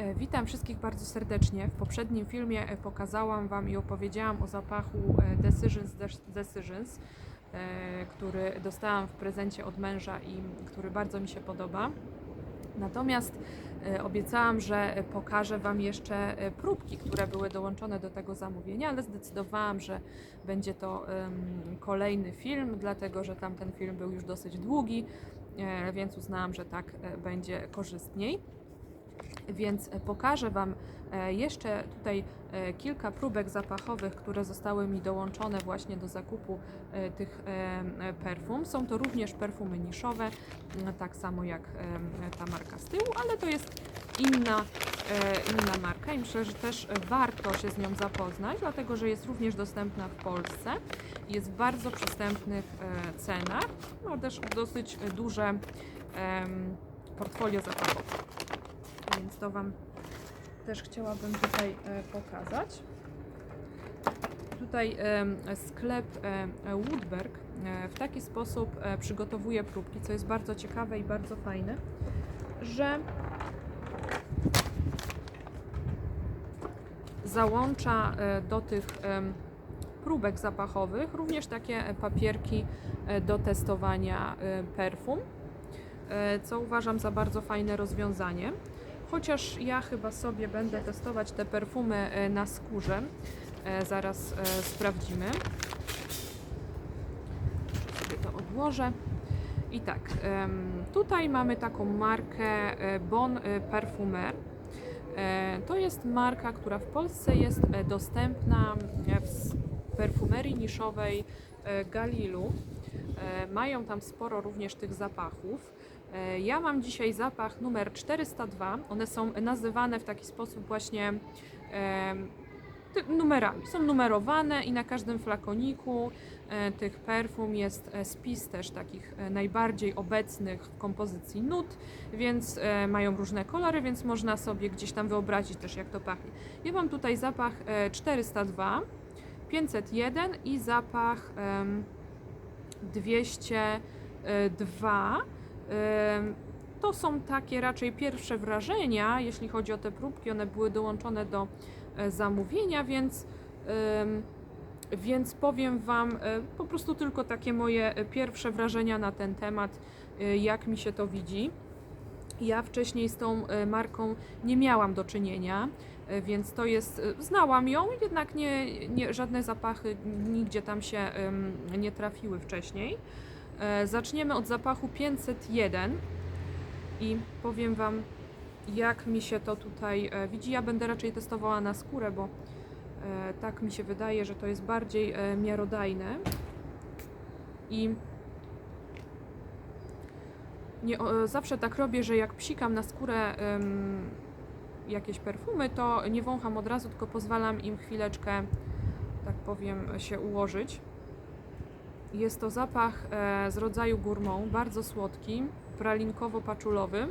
E, Witam wszystkich bardzo serdecznie. W poprzednim filmie e, pokazałam Wam i opowiedziałam o zapachu e, Decisions Decisions, który dostałam w prezencie od męża i który bardzo mi się podoba. Natomiast obiecałam, że pokażę Wam jeszcze próbki, które były dołączone do tego zamówienia, ale zdecydowałam, że będzie to kolejny film, dlatego że tamten film był już dosyć długi, więc uznałam, że tak będzie korzystniej. Więc e, pokażę Wam e, jeszcze tutaj e, kilka próbek zapachowych, które zostały mi dołączone właśnie do zakupu tych perfum. Są to również perfumy niszowe, tak samo jak ta marka z tyłu, ale to jest inna, inna marka i myślę, że też warto się z nią zapoznać, dlatego że jest również dostępna w Polsce. Jest w bardzo przystępnych cenach, ma też dosyć duże portfolio zapachowe więc to Wam też chciałabym tutaj e, pokazać. Tutaj sklep em, Woodberg e, w taki sposób e, przygotowuje próbki, co jest bardzo ciekawe i bardzo fajne, że załącza e, do tych próbek zapachowych również takie e, papierki e, do testowania e, perfum, e, co uważam za bardzo fajne rozwiązanie. Chociaż ja chyba sobie będę testować te perfumy e, na skórze. E, Zaraz e, sprawdzimy. Sobie to odłożę. I tak, tutaj mamy taką markę Bon Parfumer. E, To jest marka, która w Polsce jest dostępna w perfumerii niszowej Galilu. Mają tam sporo również tych zapachów. E, Ja mam dzisiaj zapach numer 402. One są nazywane w taki sposób właśnie numerami. Są numerowane i na każdym flakoniku e, tych perfum jest e, spis też takich najbardziej obecnych w kompozycji nut, więc mają różne kolory, więc można sobie gdzieś tam wyobrazić też jak to pachnie. Ja mam tutaj zapach e, 402, 501 i zapach em, 202. To są takie raczej pierwsze wrażenia, jeśli chodzi o te próbki. One były dołączone do e, zamówienia, więc, więc powiem Wam e, po prostu tylko takie moje e, pierwsze wrażenia na ten temat, jak mi się to widzi. Ja wcześniej z tą marką nie miałam do czynienia, więc to jest, znałam ją, jednak nie, nie, żadne zapachy nigdzie tam się nie trafiły wcześniej. E, Zaczniemy od zapachu 501 i powiem Wam, jak mi się to tutaj e, widzi. Ja będę raczej testowała na skórę, bo e, tak mi się wydaje, że to jest bardziej miarodajne. I nie, zawsze tak robię, że jak psikam na skórę jakieś perfumy, to nie wącham od razu, tylko pozwalam im chwileczkę, tak powiem, się ułożyć. Jest to zapach e, z rodzaju gourmand, bardzo słodki, pralinkowo-paczulowy,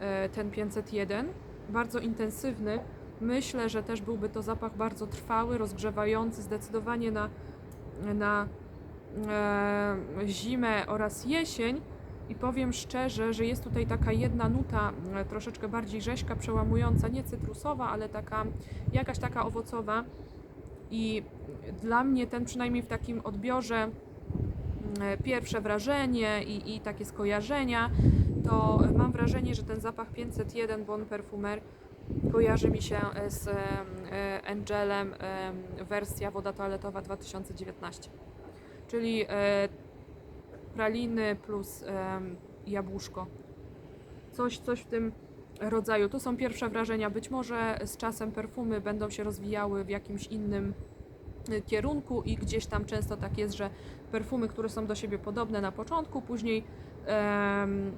e, ten 501, bardzo intensywny. Myślę, że też byłby to zapach bardzo trwały, rozgrzewający, zdecydowanie na, na e, zimę oraz jesień. I powiem szczerze, że jest tutaj taka jedna nuta, troszeczkę bardziej rzeźka, przełamująca, nie cytrusowa, ale taka jakaś taka owocowa. I dla mnie ten przynajmniej w takim odbiorze pierwsze wrażenie i, i takie skojarzenia, to mam wrażenie, że ten zapach 501 Bon Perfumer kojarzy mi się e, z e, Angelem e, wersja woda toaletowa 2019. Czyli e, praliny plus jabłuszko. Coś, coś w tym rodzaju. To są pierwsze wrażenia. Być może z czasem perfumy będą się rozwijały w jakimś innym kierunku i gdzieś tam często tak jest, że perfumy, które są do siebie podobne na początku, później em,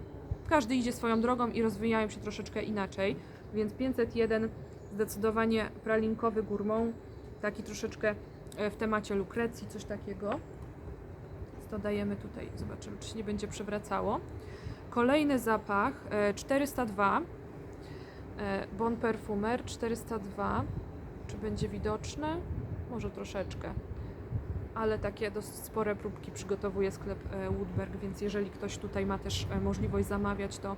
każdy idzie swoją drogą i rozwijają się troszeczkę inaczej. Więc 501 zdecydowanie pralinkowy gourmand, taki troszeczkę e, w temacie lukrecji, coś takiego. To dajemy tutaj, zobaczymy, czy się nie będzie przewracało. Kolejny zapach e, 402 e, Bon Perfumer 402. Czy będzie widoczny? Może troszeczkę. Ale takie dosyć spore próbki przygotowuje sklep e, Woodberg, więc jeżeli ktoś tutaj ma też e, możliwość zamawiać, to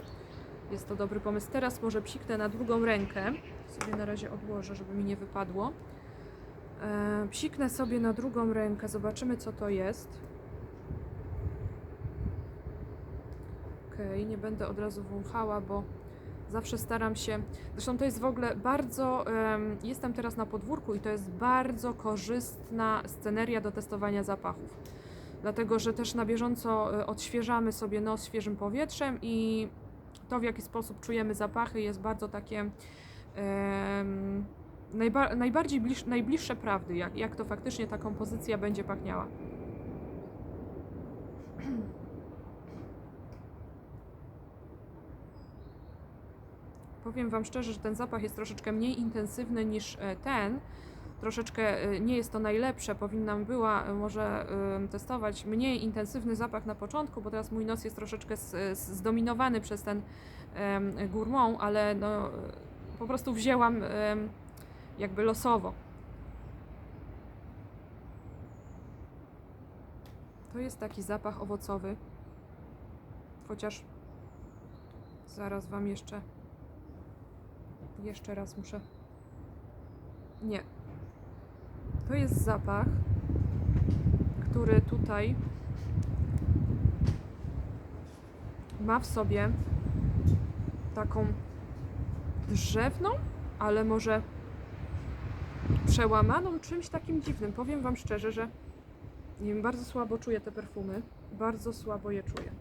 jest to dobry pomysł. Teraz może psiknę na drugą rękę. Sobie na razie odłożę, żeby mi nie wypadło. E, psiknę sobie na drugą rękę, zobaczymy co to jest. Okej, nie będę od razu wąchała, bo zawsze staram się. Zresztą to jest w ogóle bardzo. em, jestem teraz na podwórku i to jest bardzo korzystna sceneria do testowania zapachów. Dlatego, że też na bieżąco e, odświeżamy sobie nos świeżym powietrzem i to, w jaki sposób czujemy zapachy, jest bardzo takie. najba- najbardziej bliż, najbliższe prawdy, jak, jak to faktycznie ta kompozycja będzie pachniała. Powiem Wam szczerze, że ten zapach jest troszeczkę mniej intensywny niż e, ten. Troszeczkę e, nie jest to najlepsze. Powinnam była e, może testować mniej intensywny zapach na początku, bo teraz mój nos jest troszeczkę zdominowany przez ten gourmand, ale no, po prostu wzięłam jakby losowo. To jest taki zapach owocowy. Chociaż zaraz Wam jeszcze jeszcze raz muszę. Nie. To jest zapach, który tutaj ma w sobie taką drzewną, ale może przełamaną czymś takim dziwnym. Powiem Wam szczerze, że nie wiem, bardzo słabo czuję te perfumy. Bardzo słabo je czuję.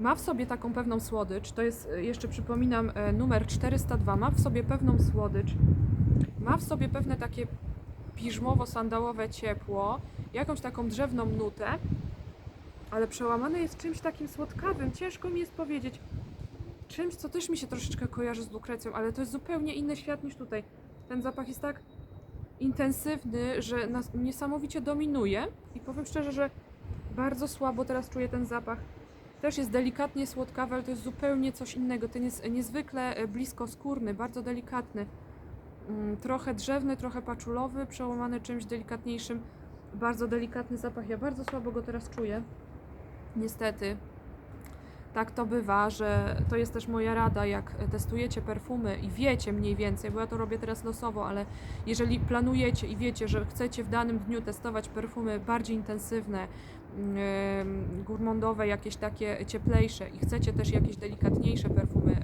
Ma w sobie taką pewną słodycz. To jest, e, jeszcze przypominam, e, numer 402. Ma w sobie pewną słodycz. Ma w sobie pewne takie piżmowo-sandałowe ciepło, jakąś taką drzewną nutę, ale przełamane jest czymś takim słodkawym. Ciężko mi jest powiedzieć. Czymś, co też mi się troszeczkę kojarzy z lukrecją, ale to jest zupełnie inny świat niż tutaj. Ten zapach jest tak intensywny, że nas niesamowicie dominuje i powiem szczerze, że bardzo słabo teraz czuję ten zapach. Też jest delikatnie słodkawy, ale to jest zupełnie coś innego. Ten jest niezwykle e, blisko skórny, bardzo delikatny. Mm, Trochę drzewny, trochę paczulowy, przełamany czymś delikatniejszym. Bardzo delikatny zapach. Ja bardzo słabo go teraz czuję. Niestety. Tak to bywa, że to jest też moja rada, jak testujecie perfumy i wiecie mniej więcej, bo ja to robię teraz losowo, ale jeżeli planujecie i wiecie, że chcecie w danym dniu testować perfumy bardziej intensywne, gourmandowe, jakieś takie cieplejsze i chcecie też jakieś delikatniejsze perfumy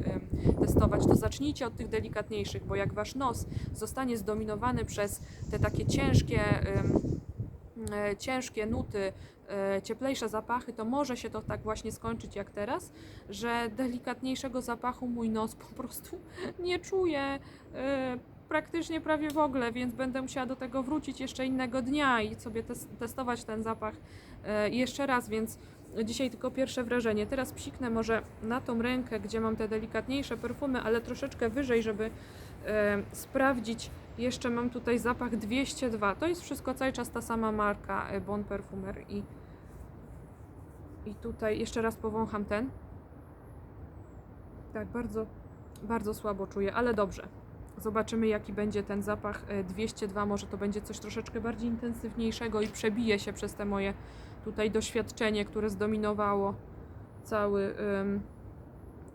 testować, to zacznijcie od tych delikatniejszych, bo jak wasz nos zostanie zdominowany przez te takie ciężkie, ciężkie nuty, e, cieplejsze zapachy, to może się to tak właśnie skończyć jak teraz, że delikatniejszego zapachu mój nos po prostu nie czuje e, praktycznie prawie w ogóle, więc będę musiała do tego wrócić jeszcze innego dnia i sobie tes- testować ten zapach e, jeszcze raz, więc dzisiaj tylko pierwsze wrażenie. Teraz psiknę może na tą rękę, gdzie mam te delikatniejsze perfumy, ale troszeczkę wyżej, żeby e, sprawdzić. Jeszcze mam tutaj zapach 202. To jest wszystko cały czas ta sama marka e, Bon Perfumer i i tutaj jeszcze raz powącham ten. Tak, bardzo, bardzo słabo czuję, ale dobrze. Zobaczymy, jaki będzie ten zapach e, 202. Może to będzie coś troszeczkę bardziej intensywniejszego i przebije się przez te moje tutaj doświadczenie, które zdominowało cały em,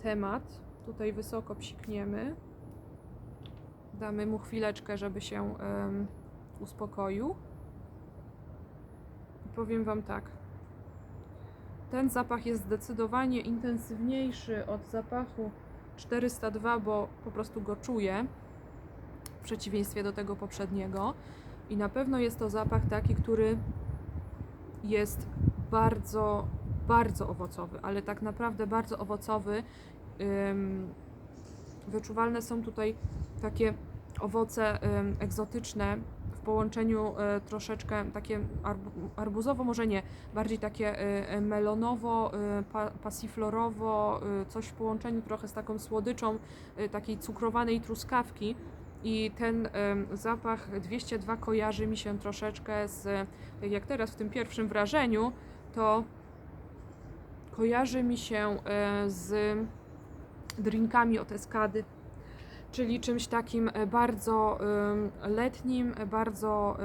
temat. Tutaj wysoko psikniemy. Damy mu chwileczkę, żeby się uspokoił. I powiem Wam tak. Ten zapach jest zdecydowanie intensywniejszy od zapachu 402, bo po prostu go czuję w przeciwieństwie do tego poprzedniego. I na pewno jest to zapach taki, który jest bardzo, bardzo owocowy, ale tak naprawdę bardzo owocowy. Wyczuwalne są tutaj takie owoce egzotyczne w połączeniu y, troszeczkę takie arbu, arbuzowo, może nie, bardziej takie y, y, melonowo, pa, pasiflorowo, coś w połączeniu trochę z taką słodyczą takiej cukrowanej truskawki. I ten zapach 202 kojarzy mi się troszeczkę z, tak jak teraz w tym pierwszym wrażeniu, to kojarzy mi się y, z drinkami od Eskady. czyli czymś takim e, bardzo letnim, e, bardzo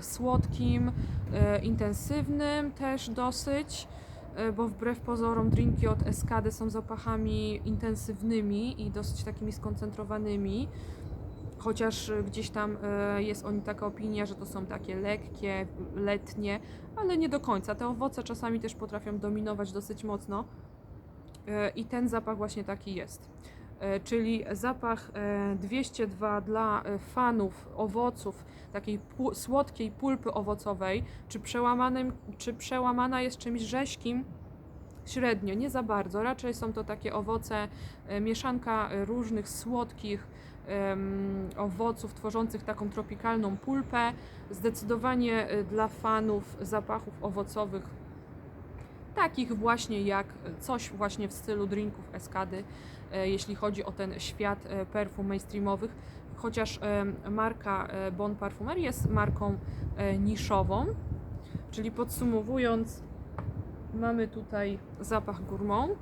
słodkim, e, intensywnym też dosyć, e, bo wbrew pozorom drinki od Eskady są zapachami intensywnymi i dosyć takimi skoncentrowanymi. Chociaż e, gdzieś tam e, jest o taka opinia, że to są takie lekkie, letnie, ale nie do końca. Te owoce czasami też potrafią dominować dosyć mocno. E, I ten zapach właśnie taki jest. Czyli zapach e, 202 dla fanów owoców, takiej słodkiej pulpy owocowej, czy, przełamanym, czy przełamana jest czymś rześkim, średnio, nie za bardzo. Raczej są to takie owoce, mieszanka różnych słodkich owoców tworzących taką tropikalną pulpę. Zdecydowanie e, dla fanów zapachów owocowych, takich właśnie jak coś właśnie w stylu drinków Eskady, e, jeśli chodzi o ten świat e, perfum mainstreamowych. Chociaż marka Bon Parfumerie jest marką niszową, czyli podsumowując, mamy tutaj zapach gourmand,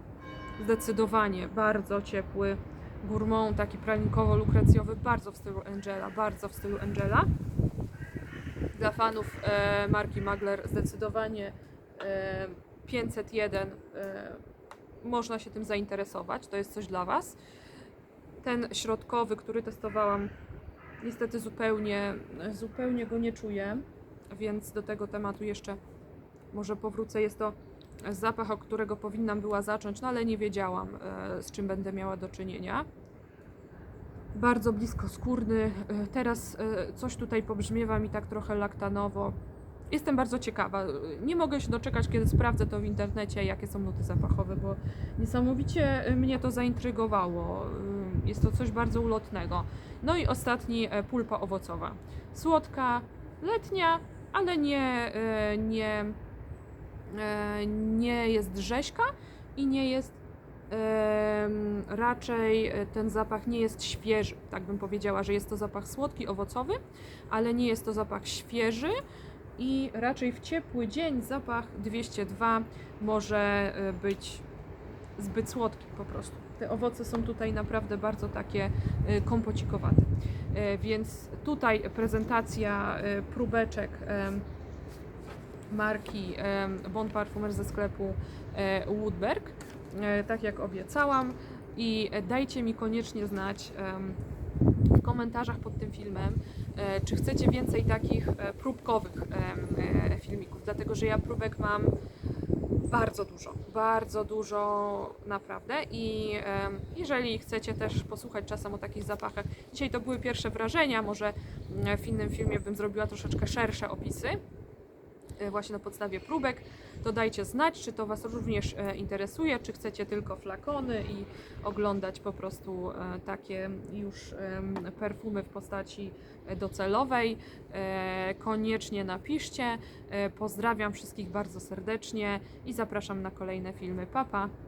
zdecydowanie bardzo ciepły gourmand, taki pralinkowo-lukrecjowy, bardzo w stylu Angela, bardzo w stylu Angela. Dla fanów e, marki Magler zdecydowanie e, 501 e, można się tym zainteresować, to jest coś dla Was. Ten środkowy, który testowałam, niestety zupełnie, zupełnie go nie czuję, więc do tego tematu jeszcze może powrócę. Jest to zapach, od którego powinnam była zacząć, no ale nie wiedziałam, e, z czym będę miała do czynienia. Bardzo blisko skórny. E, Teraz e, coś tutaj pobrzmiewa mi tak trochę laktanowo. Jestem bardzo ciekawa. Nie mogę się doczekać, kiedy sprawdzę to w internecie, jakie są nuty zapachowe, bo niesamowicie mnie to zaintrygowało. Jest to coś bardzo ulotnego. No i ostatni, pulpa owocowa. Słodka, letnia, ale nie, nie, nie jest rzeźka i nie jest raczej e, ten zapach nie jest świeży, tak bym powiedziała, że jest to zapach słodki, owocowy, ale nie jest to zapach świeży i raczej w ciepły dzień zapach 202 może e, być zbyt słodki po prostu. Te owoce są tutaj naprawdę bardzo takie e, kompocikowate. E, Więc tutaj prezentacja e, próbeczek marki em, Bon Parfumer ze sklepu e, Woodberg, e, tak jak obiecałam. I dajcie mi koniecznie znać w komentarzach pod tym filmem, e, czy chcecie więcej takich próbkowych filmików, dlatego że ja próbek mam bardzo dużo, bardzo dużo naprawdę. I jeżeli chcecie też posłuchać czasem o takich zapachach, dzisiaj to były pierwsze wrażenia, może mm, w innym filmie bym zrobiła troszeczkę szersze opisy, właśnie na podstawie próbek, to dajcie znać, czy to Was również e, interesuje, czy chcecie tylko flakony i oglądać po prostu e, takie już perfumy w postaci e, docelowej. E, Koniecznie napiszcie. E, Pozdrawiam wszystkich bardzo serdecznie i zapraszam na kolejne filmy. Papa. Pa.